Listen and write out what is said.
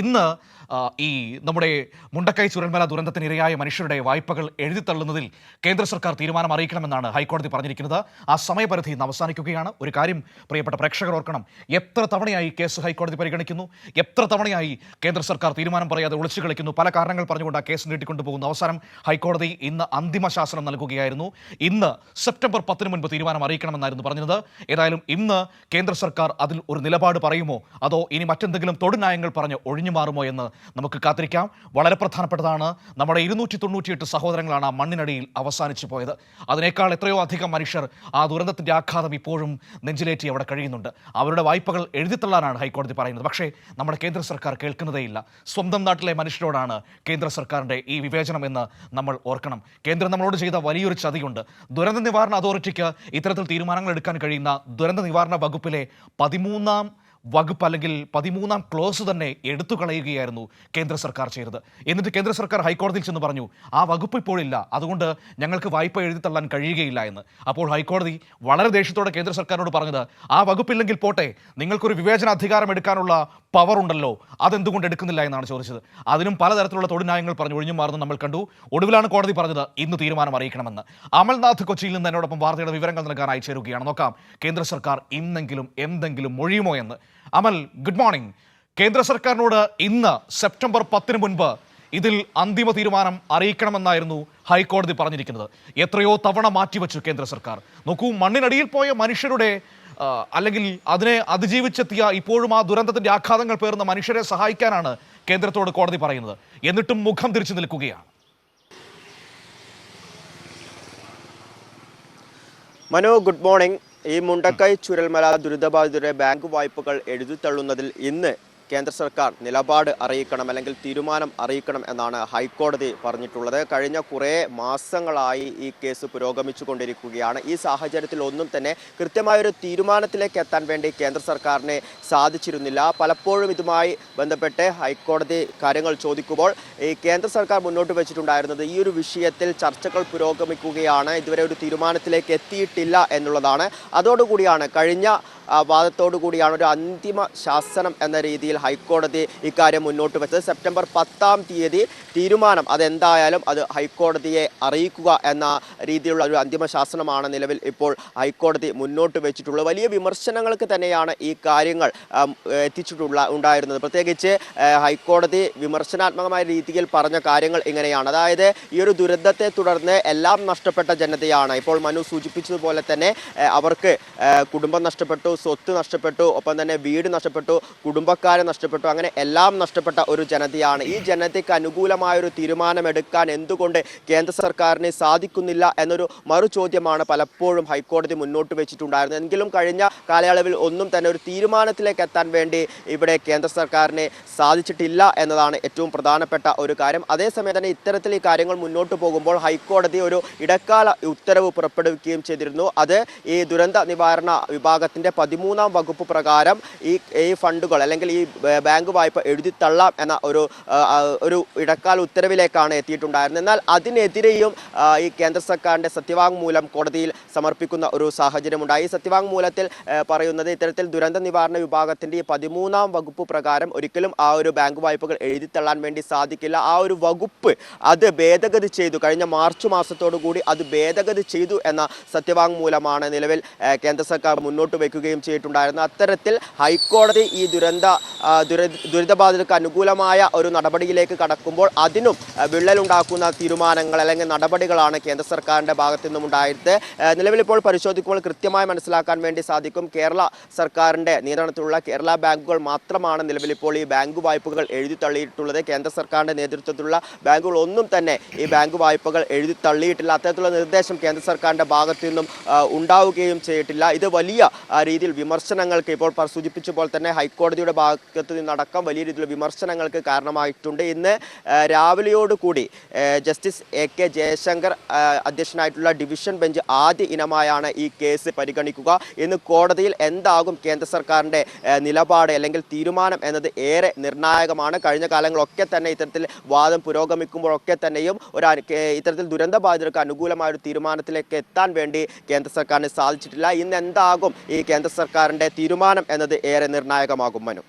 ഇന്ന് ഈ നമ്മുടെ മുണ്ടക്കൈ ചുരൽമല ദുരന്തത്തിനിരയായ മനുഷ്യരുടെ വായ്പകൾ എഴുതിത്തള്ളുന്നതിൽ കേന്ദ്ര സർക്കാർ തീരുമാനം അറിയിക്കണമെന്നാണ് ഹൈക്കോടതി പറഞ്ഞിരിക്കുന്നത്. ആ സമയപരിധി ഇന്ന് അവസാനിക്കുകയാണ്. ഒരു കാര്യം പ്രിയപ്പെട്ട പ്രേക്ഷകർ ഓർക്കണം. എത്ര തവണയായി കേസ് ഹൈക്കോടതി പരിഗണിക്കുന്നു? എത്ര തവണയായി കേന്ദ്ര സർക്കാർ തീരുമാനം പറയാതെ ഒളിച്ചു കളിക്കുന്നു? പല കാരണങ്ങൾ പറഞ്ഞുകൊണ്ട് ആ കേസ് നീട്ടിക്കൊണ്ടുപോകുന്നു അവസാനം ഹൈക്കോടതി ഇന്ന് അന്തിമ ശാസനം നൽകുകയായിരുന്നു. ഇന്ന് സെപ്റ്റംബർ പത്തിന് മുൻപ് തീരുമാനം അറിയിക്കണമെന്നായിരുന്നു പറഞ്ഞത്. ഏതായാലും ഇന്ന് കേന്ദ്ര സർക്കാർ അതിൽ ഒരു നിലപാട് പറയുമോ? അതോ ഇനി മറ്റെന്തെങ്കിലും തൊടുനായങ്ങൾ പറഞ്ഞ് ഒഴിഞ്ഞു മാറുമോ എന്ന് നമുക്ക് കാത്തിരിക്കാം. വളരെ പ്രധാനപ്പെട്ടതാണ് നമ്മുടെ ഇരുന്നൂറ്റി തൊണ്ണൂറ്റിയെട്ട് സഹോദരങ്ങളാണ് ആ മണ്ണിനടിയിൽ അവസാനിച്ചു പോയത്. അതിനേക്കാൾ എത്രയോ അധികം മനുഷ്യർ ആ ദുരന്തത്തിന്റെ ആഘാതം ഇപ്പോഴും നെഞ്ചിലേറ്റി അവിടെ കഴിയുന്നുണ്ട്. അവരുടെ വായ്പകൾ എഴുതിത്തള്ളാനാണ് ഹൈക്കോടതി പറയുന്നത്. പക്ഷേ നമ്മുടെ കേന്ദ്ര സർക്കാർ കേൾക്കുന്നതേയില്ല. സ്വന്തം നാട്ടിലെ മനുഷ്യരോടാണ് കേന്ദ്ര സർക്കാരിന്റെ ഈ വിവേചനം എന്ന് നമ്മൾ ഓർക്കണം. കേന്ദ്രം നമ്മളോട് ചെയ്ത വലിയൊരു ചതിയുണ്ട്. ദുരന്ത നിവാരണ അതോറിറ്റിക്ക് ഇത്തരത്തിൽ തീരുമാനങ്ങൾ എടുക്കാൻ കഴിയുന്ന ദുരന്ത നിവാരണ വകുപ്പിലെ പതിമൂന്നാം വകുപ്പ് അല്ലെങ്കിൽ പതിമൂന്നാം ക്ലോസ് തന്നെ എടുത്തു കളയുകയായിരുന്നു കേന്ദ്ര സർക്കാർ ചെയ്തത്. എന്നിട്ട് കേന്ദ്ര സർക്കാർ ഹൈക്കോടതിയിൽ ചെന്ന് പറഞ്ഞു ആ വകുപ്പ് ഇപ്പോഴില്ല. അതുകൊണ്ട് ഞങ്ങൾക്ക് വായ്പ എഴുതി തള്ളാൻ കഴിയുകയില്ല എന്ന്. അപ്പോൾ ഹൈക്കോടതി വളരെ ദേഷ്യത്തോടെ കേന്ദ്ര സർക്കാരിനോട് പറഞ്ഞത് ആ വകുപ്പില്ലെങ്കിൽ പോട്ടെ നിങ്ങൾക്കൊരു വിവേചനാധികാരം എടുക്കാനുള്ള പവർ ഉണ്ടല്ലോ. അതെന്തുകൊണ്ട് എടുക്കുന്നില്ല എന്നാണ് ചോദിച്ചത്. അതിനും പലതരത്തിലുള്ള തൊഴിനായങ്ങൾ പറഞ്ഞു ഒഴിഞ്ഞു മാറുന്നത് നമ്മൾ കണ്ടു. ഒടുവിലാണ് കോടതി പറഞ്ഞത് ഇന്ന് തീരുമാനം അറിയിക്കണമെന്ന്. അമൽനാഥ് കൊച്ചിയിൽ നിന്ന് എന്നോടൊപ്പം വാർത്തയുടെ വിവരങ്ങൾ നൽകാൻ ചേരുകയാണ്. നോക്കാം കേന്ദ്ര സർക്കാർ ഇന്നെങ്കിലും എന്തെങ്കിലും മൊഴിയുമോ എന്ന്. അമൽ ഗുഡ് മോർണിംഗ് കേന്ദ്ര സർക്കാരിനോട് ഇന്ന് സെപ്റ്റംബർ പത്തിന് മുൻപ് ഇതിൽ അന്തിമ തീരുമാനം അറിയിക്കണമെന്നായിരുന്നു ഹൈക്കോടതി പറഞ്ഞിരിക്കുന്നത്. എത്രയോ തവണ മാറ്റിവെച്ചു കേന്ദ്ര സർക്കാർ. നോക്കൂ മണ്ണിനടിയിൽ പോയ മനുഷ്യരുടെ അല്ലെങ്കിൽ അതിനെ അതിജീവിച്ചെത്തിയ ഇപ്പോഴും ആ ദുരന്തത്തിന്റെ ആഘാതങ്ങൾ പേർന്ന മനുഷ്യരെ സഹായിക്കാനാണ് കേന്ദ്രത്തോട് കോടതി പറയുന്നത്. എന്നിട്ടും മുഖം തിരിച്ചു നിൽക്കുകയാണ്. മനോ ഗുഡ് മോർണിംഗ് ഈ മുണ്ടക്കൈ ചുരൽമല ദുരിതബാധിതരുടെ ബാങ്ക് വായ്പകൾ എഴുതിത്തള്ളുന്നതിൽ ഇന്ന് കേന്ദ്ര സർക്കാർ നിലപാട് അറിയിക്കണം അല്ലെങ്കിൽ തീരുമാനം അറിയിക്കണം എന്നാണ് ഹൈക്കോടതി പറഞ്ഞിട്ടുള്ളത്. കഴിഞ്ഞ കുറേ മാസങ്ങളായി ഈ കേസ് പുരോഗമിച്ചുകൊണ്ടിരിക്കുകയാണ്. ഈ സാഹചര്യത്തിൽ ഒന്നും തന്നെ കൃത്യമായൊരു തീരുമാനത്തിലേക്ക് എത്താൻ വേണ്ടി കേന്ദ്ര സർക്കാരിന് സാധിച്ചിരുന്നില്ല. പലപ്പോഴും ഇതുമായി ബന്ധപ്പെട്ട് ഹൈക്കോടതി കാര്യങ്ങൾ ചോദിക്കുമ്പോൾ ഈ കേന്ദ്ര സർക്കാർ മുന്നോട്ട് വെച്ചിട്ടുണ്ടായിരുന്നത് ഈ ഒരു വിഷയത്തിൽ ചർച്ചകൾ പുരോഗമിക്കുകയാണ്. ഇതുവരെ ഒരു തീരുമാനത്തിലേക്ക് എത്തിയിട്ടില്ല എന്നുള്ളതാണ്. അതോടുകൂടിയാണ് കഴിഞ്ഞ വാദത്തോടു കൂടിയാണ് ഒരു അന്തിമ ശാസനം എന്ന രീതിയിൽ ഹൈക്കോടതി ഇക്കാര്യം മുന്നോട്ട് വെച്ചത്. സെപ്റ്റംബർ പത്താം തീയതി തീരുമാനം അതെന്തായാലും അത് ഹൈക്കോടതിയെ അറിയിക്കുക എന്ന രീതിയിലുള്ള ഒരു അന്തിമ ശാസനമാണ് നിലവിൽ ഇപ്പോൾ ഹൈക്കോടതി മുന്നോട്ട് വെച്ചിട്ടുള്ളത്. വലിയ വിമർശനങ്ങൾക്ക് തന്നെയാണ് ഈ കാര്യങ്ങൾ എത്തിച്ചിട്ടുള്ള ഉണ്ടായിരുന്നത്. പ്രത്യേകിച്ച് ഹൈക്കോടതി വിമർശനാത്മകമായ രീതിയിൽ പറഞ്ഞ കാര്യങ്ങൾ ഇങ്ങനെയാണ്. അതായത് ഈ ഒരു ദുരന്തത്തെ തുടർന്ന് എല്ലാം നഷ്ടപ്പെട്ട ജനതയാണ്. ഇപ്പോൾ മനു സൂചിപ്പിച്ചതുപോലെ തന്നെ അവർക്ക് കുടുംബം നഷ്ടപ്പെട്ടു സ്വത്ത് നഷ്ടപ്പെട്ടു ഒപ്പം തന്നെ വീട് നഷ്ടപ്പെട്ടു കുടുംബക്കാരെ നഷ്ടപ്പെട്ടു അങ്ങനെ എല്ലാം നഷ്ടപ്പെട്ട ഒരു ജനതയാണ്. ഈ ജനതയ്ക്ക് അനുകൂലമായ ഒരു തീരുമാനമെടുക്കാൻ എന്തുകൊണ്ട് കേന്ദ്ര സർക്കാരിന് സാധിക്കുന്നില്ല എന്നൊരു മറു ചോദ്യമാണ് പലപ്പോഴും ഹൈക്കോടതി മുന്നോട്ട് വെച്ചിട്ടുണ്ടായിരുന്നത്. എങ്കിലും കഴിഞ്ഞ കാലയളവിൽ ഒന്നും തന്നെ ഒരു തീരുമാനത്തിലേക്ക് എത്താൻ വേണ്ടി ഇവിടെ കേന്ദ്ര സർക്കാരിന് സാധിച്ചിട്ടില്ല എന്നതാണ് ഏറ്റവും പ്രധാനപ്പെട്ട ഒരു കാര്യം. അതേസമയം തന്നെ ഇത്തരത്തിൽ ഈ കാര്യങ്ങൾ മുന്നോട്ട് പോകുമ്പോൾ ഹൈക്കോടതി ഒരു ഇടക്കാല ഉത്തരവ് പുറപ്പെടുവിക്കുകയും ചെയ്തിരുന്നു. അത് ഈ ദുരന്ത നിവാരണ വിഭാഗത്തിന്റെ പതിമൂന്നാം വകുപ്പ് പ്രകാരം ഈ ഈ ഫണ്ടുകൾ അല്ലെങ്കിൽ ഈ ബാങ്ക് വായ്പ എഴുതി തള്ളാം എന്ന ഒരു ഒരു ഇടക്കാല ഉത്തരവിലേക്കാണ് എത്തിയിട്ടുണ്ടായിരുന്നത്. എന്നാൽ അതിനെതിരെയും ഈ കേന്ദ്ര സർക്കാരിന്റെ സത്യവാങ്മൂലം കോടതിയിൽ സമർപ്പിക്കുന്ന ഒരു സാഹചര്യമുണ്ടായി. ഈ സത്യവാങ്മൂലത്തിൽ പറയുന്നത് ഇത്തരത്തിൽ ദുരന്ത നിവാരണ വിഭാഗത്തിന്റെ ഈ പതിമൂന്നാം വകുപ്പ് പ്രകാരം ഒരിക്കലും ആ ഒരു ബാങ്ക് വായ്പകൾ എഴുതിത്തള്ളാൻ വേണ്ടി സാധിക്കില്ല. ആ ഒരു വകുപ്പ് അത് ഭേദഗതി ചെയ്തു. കഴിഞ്ഞ മാർച്ച് മാസത്തോടു കൂടി അത് ഭേദഗതി ചെയ്തു എന്ന സത്യവാങ്മൂലമാണ് നിലവിൽ കേന്ദ്ര സർക്കാർ മുന്നോട്ട് വയ്ക്കുകയും ചെയ്തിട്ടുണ്ടായിരുന്നത് അത്തരത്തിൽ ഹൈക്കോടതി ഈ ദുരന്ത ദുരിതബാധിതർക്ക് അനുകൂലമായ ഒരു നടപടിയിലേക്ക് കടക്കുമ്പോൾ അതിനും വിള്ളലുണ്ടാക്കുന്ന തീരുമാനങ്ങൾ അല്ലെങ്കിൽ നടപടികളാണ് കേന്ദ്ര സർക്കാരിന്റെ ഭാഗത്തു നിന്നും ഉണ്ടായത് നിലവിലിപ്പോൾ പരിശോധിക്കുമ്പോൾ കൃത്യമായി മനസ്സിലാക്കാൻ വേണ്ടി സാധിക്കും കേരള സർക്കാരിന്റെ നിയന്ത്രണത്തിലുള്ള കേരള ബാങ്കുകൾ മാത്രമാണ് നിലവിലിപ്പോൾ ഈ ബാങ്ക് വായ്പകൾ എഴുതി തള്ളിയിട്ടുള്ളത്. കേന്ദ്ര സർക്കാരിന്റെ നേതൃത്വത്തിലുള്ള ബാങ്കുകൾ ഒന്നും തന്നെ ഈ ബാങ്ക് വായ്പകൾ എഴുതി തള്ളിയിട്ടില്ല. അത്തരത്തിലുള്ള നിർദ്ദേശം കേന്ദ്ര സർക്കാരിന്റെ ഭാഗത്തു നിന്നും ഉണ്ടാവുകയും ചെയ്തിട്ടില്ല. ഇത് വലിയ ആ, രീതിയിൽ വിമർശനങ്ങൾക്ക് ഇപ്പോൾ സൂചിപ്പിച്ച പോലെ തന്നെ ഹൈക്കോടതിയുടെ ഭാഗത്ത് നിന്നടക്കം വലിയ രീതിയിലുള്ള വിമർശനങ്ങൾക്ക് കാരണമായിട്ടുണ്ട്. ഇന്ന് രാവിലെയോടുകൂടി ജസ്റ്റിസ് എ കെ ജയശങ്കർ അധ്യക്ഷനായിട്ടുള്ള ഡിവിഷൻ ബെഞ്ച് ആദ്യ ഇനമായാണ് ഈ കേസ് പരിഗണിക്കുക. ഇന്ന് കോടതിയിൽ എന്താകും കേന്ദ്ര സർക്കാരിന്റെ നിലപാട് അല്ലെങ്കിൽ തീരുമാനം എന്നത് ഏറെ നിർണായകമാണ്. കഴിഞ്ഞ കാലങ്ങളൊക്കെ തന്നെ ഇത്തരത്തിൽ വാദം പുരോഗമിക്കുമ്പോഴൊക്കെ തന്നെയും ഒരു ഇത്തരത്തിൽ ദുരന്ത ബാധിതർക്ക് അനുകൂലമായ ഒരു തീരുമാനത്തിലേക്ക് എത്താൻ വേണ്ടി കേന്ദ്ര സർക്കാരിന് സാധിച്ചിട്ടില്ല. ഇന്ന് എന്താകും ഈ കേന്ദ്ര സർക്കാരിന്റെ തീരുമാനം എന്നത് ഏറെ നിർണായകമാകും മനു.